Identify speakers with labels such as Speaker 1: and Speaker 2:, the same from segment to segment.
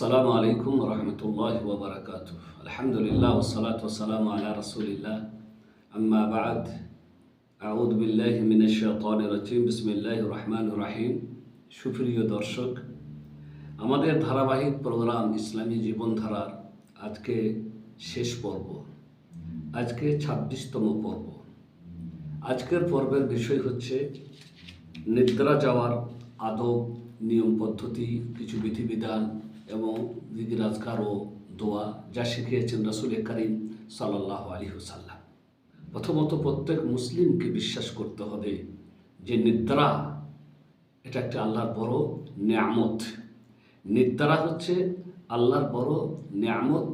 Speaker 1: আসসালামু আলাইকুম রহমতুল্লাহ ওবরাকাত আলহামদুলিল্লাহ ওসালাত ওসালাম আলা রসুলিল্লাহ আম্মা বাদ আউদ বিল্লাহ মিনাশাতান রাজিম বিসমিল্লাহ রহমান রাহিম সুপ্রিয় দর্শক আমাদের ধারাবাহিক প্রোগ্রাম ইসলামী জীবনধারার আজকে শেষ পর্ব আজকে ছাব্বিশতম পর্ব আজকের পর্বের বিষয় হচ্ছে নিদ্রা যাওয়ার আদব নিয়ম পদ্ধতি কিছু বিধিবিধান এবং দিদিরাজকার ও দোয়া যা শিখিয়েছেন রসুল করিম সাল্লাহ আলী হুসাল্লাম প্রথমত প্রত্যেক মুসলিমকে বিশ্বাস করতে হবে যে নিদ্রা এটা একটা আল্লাহর বড় নিয়ামত। নিদ্রা হচ্ছে আল্লাহর বড় নিয়ামত।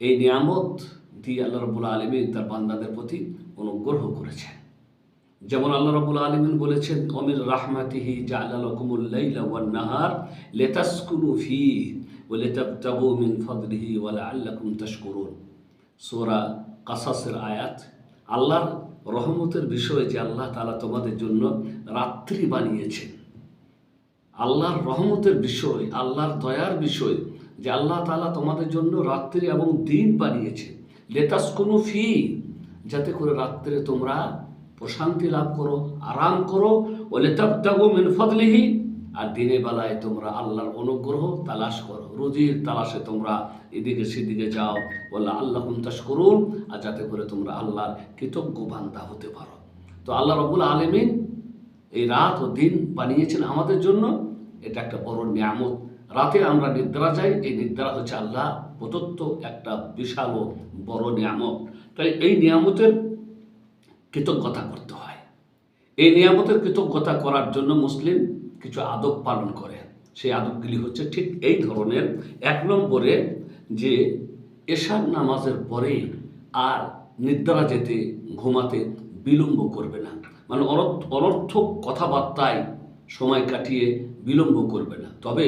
Speaker 1: এই নিয়ামত দিয়ে আল্লাহ রবুল্লা আলমী তার বান্দাদের প্রতি অনুগ্রহ করেছেন। যেমন আল্লাহ রবুল আলমিন বলেছেন, অমির রাহমাতিহি নাহার লেতাসকুনু ফি ওয়া লিতাবতাগু মিন ফাদলিহি ওয়া লাআল্লাকুম তাশকুরুন। সূরা কাসাসের আয়াত, আল্লাহর রহমতের বিষয় যে আল্লাহ তাআলা তোমাদের জন্য রাত্রি বানিয়েছেন। আল্লাহর রহমতের বিষয়, আল্লাহর দয়ার বিষয় যে আল্লাহ তাআলা তোমাদের জন্য রাত্রি এবং দিন বানিয়েছে লেতাসকুনু ফি, যাতে করে রাত্রে তোমরা প্রশান্তি লাভ করো, আরাম করো। বলে তাবতাগু মিন ফদলিহি। আর দিনের বেলায় তোমরা আল্লাহর অনুগ্রহ তালাশ করো। রুজির তালাশে তোমরা এদিকে সেদিকে যাও। বলে আল্লাহ তাস করুন আর যাতে করে তোমরা আল্লাহর কৃতজ্ঞ বান্দা হতে পারো। তো আল্লাহ রবুল আলমিন এই রাত ও দিন বানিয়েছেন আমাদের জন্য। এটা একটা বড় নিয়ামত। রাতে আমরা নিদ্রা যাই এই নিদ্রা হচ্ছে আল্লাহ প্রদত্ত একটা বিশাল বড় নিয়ামত। তাই এই নিয়ামতের কৃতজ্ঞতা করতে হয়। এই নিয়ামতের কৃতজ্ঞতা করার জন্য মুসলিম কিছু আদব পালন করে। সেই আদবগুলি হচ্ছে ঠিক এই ধরনের এক নম্বরে যে এশার নামাজের পরে আর নিদ্রা যেতে, ঘুমাতে বিলম্ব করবে না। মানে অনর্থ, অনর্থক কথাবার্তায় সময় কাটিয়ে বিলম্ব করবে না। তবে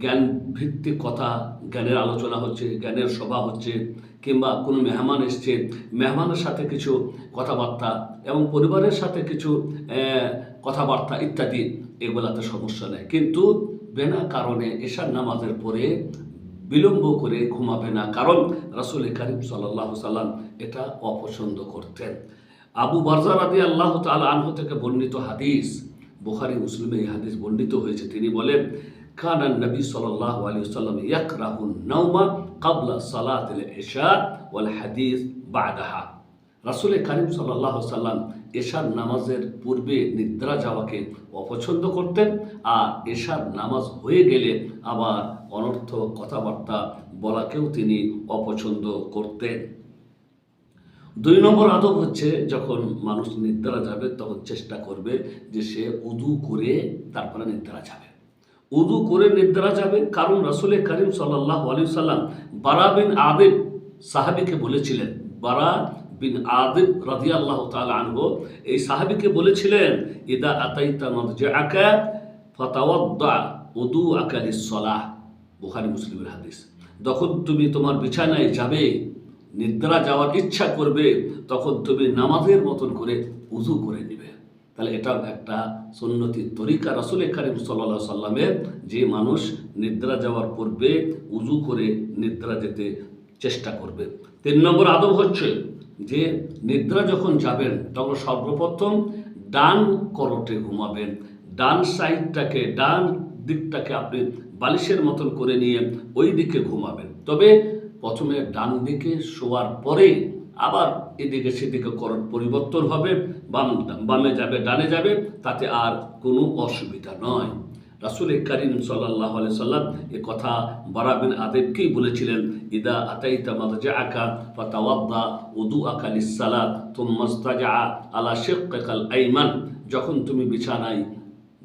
Speaker 1: জ্ঞান ভিত্তিক কথা, জ্ঞানের আলোচনা হচ্ছে, জ্ঞানের সভা হচ্ছে, কিংবা কোনো মেহমান এসছে, মেহমানের সাথে কিছু কথাবার্তা এবং পরিবারের সাথে কিছু কথাবার্তা ইত্যাদি, এগুলাতে সমস্যা নেই। কিন্তু বেনা কারণে এশার নামাজের পরে বিলম্ব করে ঘুমাবে না, কারণ রাসুল করিম সাল্লাহ সাল্লাম এটা অপছন্দ করতেন। আবু বারজার আদি আল্লাহ তালা আনহু থেকে বর্ণিত হাদিস, বুখারি, মুসলিমে এই হাদিস বর্ণিত হয়েছে। তিনি বলেন কানান নবী সাল্লাহ আলী সাল্লাম ইয়াকরাহুন নৌমা কাবলা সালাত এশা ওয়াল হাদিস বাদাহা। রাসুলের কারিম সাল্লাহ সাল্লাম এশার নামাজের পূর্বে নিদ্রা যাওয়াকে অপছন্দ করতেন আর এশার নামাজ হয়ে গেলে আবার অনর্থ কথাবার্তা বলাকেও তিনি অপছন্দ করতেন। দুই নম্বর আদব হচ্ছে যখন মানুষ নিদ্রা যাবে তখন চেষ্টা করবে যে সে উদু করে তারপরে নিদ্রা যাবে। উদু করে নিদ্রা যাবে, কারণ রাসুলের করিম সাল্লাহ আলী সাল্লাম বারা বিন আদেব সাহাবিকে বলেছিলেন, বারা বিন আদেব রাজি আল্লাহ এই সাহাবিকে বলেছিলেন, ইদা আতাইতা মদজে আকা ফতাওয়াদ্দা উদু আকালি সলাহ বুখারি, মুসলিমের হাদিস। যখন তুমি তোমার বিছানায় যাবে, নিদ্রা যাওয়ার ইচ্ছা করবে, তখন তুমি নামাজের মতন করে উজু করে তাহলে এটা একটা সুন্নতির তরিকা রাসুল করিম সাল্লা সাল্লামের যে মানুষ নিদ্রা যাওয়ার পূর্বে উজু করে নিদ্রা যেতে চেষ্টা করবে। তিন নম্বর আদব হচ্ছে যে নিদ্রা যখন যাবেন, তখন সর্বপ্রথম ডান করটে ঘুমাবেন। ডান সাইডটাকে, ডান দিকটাকে আপনি বালিশের মতন করে নিয়ে ওই দিকে ঘুমাবেন। তবে প্রথমে ডান দিকে শোয়ার পরে আবার এদিকে সেদিকে করণ পরিবর্তন হবে, বাম, বামে যাবে, ডানে যাবে, তাতে আর কোনো অসুবিধা নয়। রাসুল করিম সাল্লাহ সাল্লাম এ কথা বারাবিন আদেবকেই বলেছিলেন, ইদা আতাইতা মাদজা আকা বা ফাতাওয়াদ্দা উদু আকাল ইসালাত তুম্মাস্তাজা আলা শেকাল আইমান। যখন তুমি বিছানায়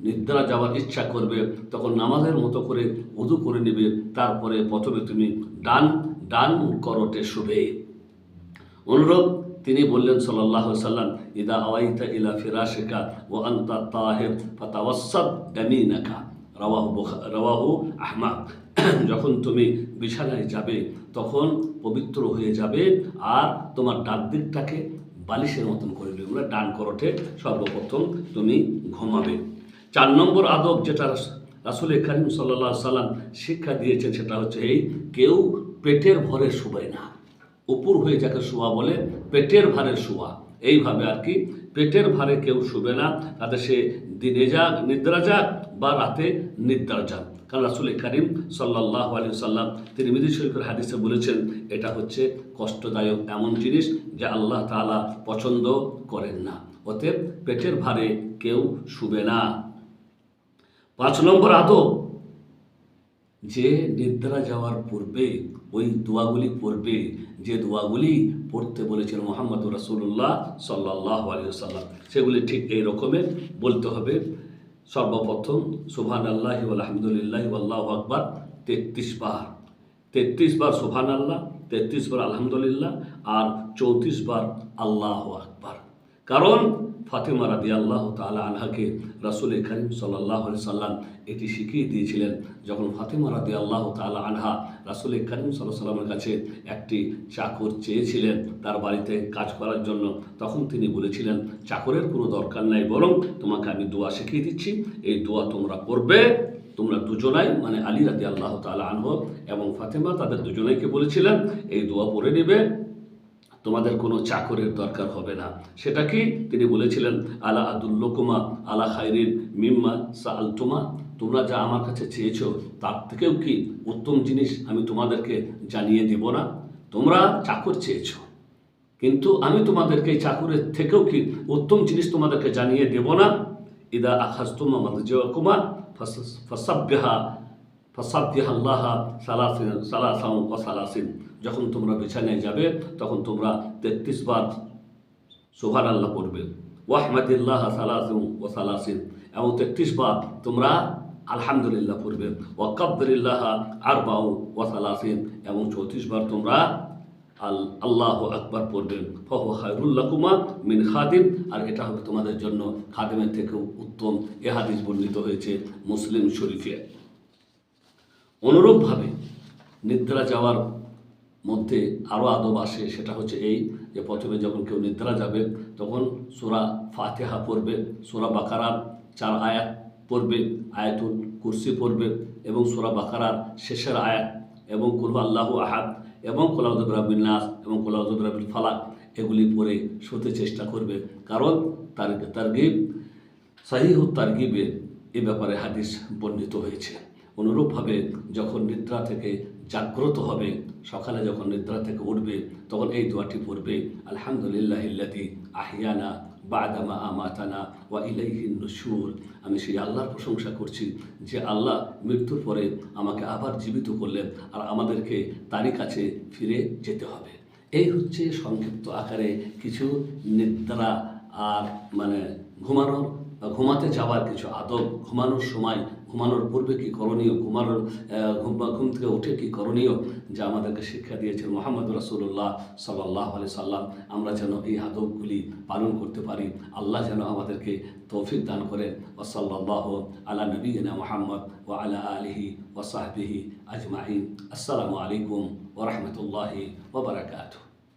Speaker 1: নিদ্রা যাওয়ার ইচ্ছা করবে, তখন নামাজের মতো করে উদু করে নেবে, তারপরে প্রথমে তুমি ডান ডান করটে শুবে। অনুরূপ তিনি বললেন সাল্লাহ সাল্লাম ইদা আওয়াইতা ইলা ফিরাশিকা ও আন্তা তাহেব আহমাদ যখন তুমি বিছানায় যাবে, তখন পবিত্র হয়ে যাবে আর তোমার ডান দিকটাকে বালিশের মতন করে নেবে। মানে ডান করটে সর্বপ্রথম তুমি ঘুমাবে। চার নম্বর আদব যেটা রাসুল করিম সাল্লাহ সাল্লাম শিক্ষা দিয়েছেন সেটা হচ্ছে এই, কেউ পেটের ভরে শুবে না। উপর হয়ে যাকে শোয়া বলে, পেটের ভারে শোয়া এইভাবে আর কি, পেটের ভারে কেউ শুবে না তাতে সে দিনে যাক, নিদ্রা যাক বা রাতে নিদ্রা যাক। কারণ রাসুল করিম সাল্লাহ আলী সাল্লাম তিনি মিদি শরীফের হাদিসে বলেছেন, এটা হচ্ছে কষ্টদায়ক এমন জিনিস যা আল্লাহ তাআলা পছন্দ করেন না। অতএব পেটের ভারে কেউ শুবে না। পাঁচ নম্বর আদব, যে নিদ্রা যাওয়ার পূর্বে ওই দোয়াগুলি পড়বে। যে দোয়াগুলি পড়তে বলেছেন মোহাম্মদ রাসুল্লাহ সাল্লাহ আলিয়াল্লাম সেগুলি ঠিক এই রকমের বলতে হবে। সর্বপ্রথম সুবহান আল্লাহ আলহামদুলিল্লাহ আল্লাহ আকবর, তেত্রিশ বার। তেত্রিশ বার সুবহান আল্লাহ তেত্রিশ বার আলহামদুলিল্লাহ, আর চৌত্রিশ বার আল্লাহ আকবর। কারণ ফাতেমা রাদি আল্লাহ তালা আনহাকে রাসুল করিম সাল্লাহ সাল্লাম এটি শিখিয়ে দিয়েছিলেন যখন ফাতেমা রাদি আল্লাহ তালা আনহা রাসুল করিম সাল্লাহ সাল্লামের কাছে একটি চাকর চেয়েছিলেন তার বাড়িতে কাজ করার জন্য। তখন তিনি বলেছিলেন, চাকরের কোনো দরকার নাই, বরং তোমাকে আমি দোয়া শিখিয়ে দিচ্ছি। এই দোয়া তোমরা করবে, তোমরা দুজনাই মানে আলী রাদি আল্লাহ তালা আনহ এবং ফাতেমা তাদের দুজনাইকে বলেছিলেন, এই দোয়া পড়ে নেবে তোমাদের কোনো চাকরের দরকার হবে না। সেটা কি তিনি বলেছিলেন, আলা আদুল্লকুমা আলা খাইরিন মিম্মা সা আলতুমা তোমরা যা আমার কাছে চেয়েছ, তার থেকেও কি উত্তম জিনিস আমি তোমাদেরকে জানিয়ে দেব না? তোমরা চাকর চেয়েছো। কিন্তু আমি তোমাদেরকে এই চাকরের থেকেও কি উত্তম জিনিস তোমাদেরকে জানিয়ে দেব না? ইদা আখাস্তুমা মাদজকুমা ফসাব্যাহা ফসাব্যাহ আল্লাহ সালাসিন সালাসাম ও সালাসিন। যখন তোমরা বিছানায় যাবে, তখন তোমরা তেত্রিশ বার সোহান আল্লাহ পড়বে। ওয়াহমাদিল্লাহ সালাসিম ও সালাসিন। এবং তেত্রিশ বার তোমরা আলহামদুলিল্লাহ পড়বে। ওয়াকাবদুলিল্লাহ আরবাউ ও সালাসিন। এবং চৌত্রিশ বার তোমরা আল, আল্লাহ আকবার পড়বেন ফহ হায়রুল্লাকুমা মিন খাদিম। আর এটা হবে তোমাদের জন্য খাদিমের থেকেও উত্তম। এ হাদিস বর্ণিত হয়েছে মুসলিম শরীফে। অনুরূপভাবে নিদ্রা যাওয়ার মধ্যে আরও আদব আসে, সেটা হচ্ছে এই যে প্রথমে যখন কেউ নিদ্রা যাবে, তখন সুরা ফাতেহা পড়বে, সুরা বাকারার চার আয়াত পড়বে, আয়াতুল কুরসি পড়বে এবং সুরা বাকারার শেষের আয়াত এবং কুলহু আল্লাহ আহাদ এবং কোলাউদ্দিন নাস এবং কোলাউদ্দিন ফালাক এগুলি পড়ে শুতে চেষ্টা করবে। কারণ তার, তারগিব সাহিহু তারগিবে এ ব্যাপারে হাদিস বর্ণিত হয়েছে। অনুরূপভাবে যখন নিদ্রা থেকে জাগ্রত হবে। সকালে যখন নিদ্রা থেকে উঠবে, তখন এই দোয়াটি পড়বে, আলহামদুলিল্লাহ ইল্লাতি আহিয়ানা বাদামা আমাতানা ওয়া ইলাইহিন নুশুর। আমি সেই আল্লাহর প্রশংসা করছি যে আল্লাহ মৃত্যুর পরে আমাকে আবার জীবিত করলেন আর আমাদেরকে তারই কাছে ফিরে যেতে হবে। এই হচ্ছে সংক্ষিপ্ত আকারে কিছু নিদ্রা আর মানে ঘুমানোর, ঘুমাতে যাওয়ার কিছু আদব, ঘুমানোর সময় ঘুমানোর পূর্বে কি করণীয়? ঘুমানোর ঘুম ঘুম থেকে উঠে কি করণীয়? যা আমাদেরকে শিক্ষা দিয়েছেন মোহাম্মদ রাসুল্লাহ সাল্লাহ আলি সাল্লাম। আমরা যেন এই আদবগুলি পালন করতে পারি। আল্লাহ যেন আমাদেরকে তৌফিক দান করেন। ওসল্লাহ আলা নবীনা মোহাম্মদ ও আলা আলিহি ওসাহবিহি আজমাইন। আসসালামু আলাইকুম ওরহমতুল্লাহি ওবরাকাতুহ